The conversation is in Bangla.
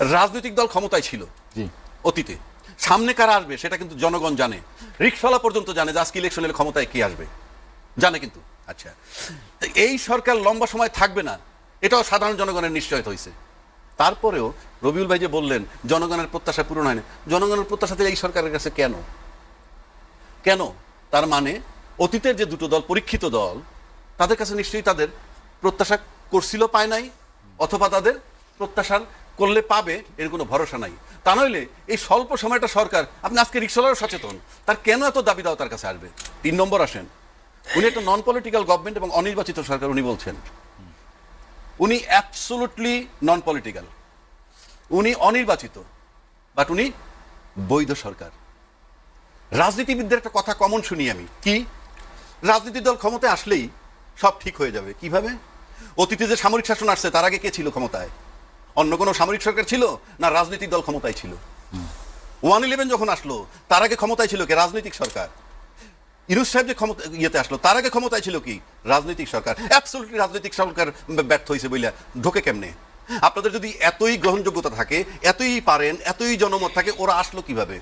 রাজনৈতিক দল ক্ষমতায় ছিল অতীতে। সামনে কারা আসবে সেটা কিন্তু জনগণ জানে। রিক্সাওয়ালা পর্যন্ত জানে যে আজকে ইলেকশন এলে ক্ষমতায় কে আসবে। জানে কিন্তু। আচ্ছা। এই সরকার লম্বা সময় থাকবে না এটাও সাধারণ জনগণের নিশ্চয়তা হয়েছে তারপরেও রবিউল ভাই যে বললেন জনগণের প্রত্যাশা পূরণ হয়নি জনগণের প্রত্যাশাতে এই সরকারের কাছে কেন? কেন? তার মানে অতীতের যে দুটো দল পরীক্ষিত দল তাদের কাছে নিশ্চয়ই তাদের প্রত্যাশা করছিল পায় নাই অথবা তাদের প্রত্যাশার করলে পাবে এর কোনো ভরসা নাই। তা নইলে এই স্বল্প সময়টা সরকার, আপনি আজকে রিক্সাওয়ালারও সচেতন, তার কেন এত দাবি দাও তার কাছে আসবে? তিন নম্বর আসেন, উনি একটা নন পলিটিক্যাল গভর্নমেন্ট এবং অনির্বাচিত সরকার, উনি বলছেন, উনি অ্যাবসোলুটলি নন পলিটিক্যাল উনি অনির্বাচিত বাট উনি বৈধ সরকার। রাজনীতিবিদদের একটা কথা কমন শুনি আমি, কি? রাজনীতি দল ক্ষমতায় আসলেই সব ঠিক হয়ে যাবে। কীভাবে? অতীতে যে সামরিক শাসন আসছে, তার আগে কে ছিল ক্ষমতায়? অন্য কোনো সামরিক সরকার ছিল না রাজনৈতিক দল ক্ষমতায় ছিল? ওয়ান ইলেভেন যখন আসলো, তার আগে ক্ষমতায় ছিল কি? রাজনৈতিক সরকার। ইরুজ সাহেব যে ক্ষমতা, ইয়েতে আসলো, তার আগে ক্ষমতায় ছিল কি? রাজনৈতিক সরকার। অ্যাবসলিউটলি রাজনৈতিক সরকার ব্যর্থ হয়েছে বইলা, ঢোকে কেমনে? আপনাদের যদি এতই গ্রহণযোগ্যতা থাকে, এতই পারেন, এতই জনমত থাকে, ওরা আসলো কীভাবে?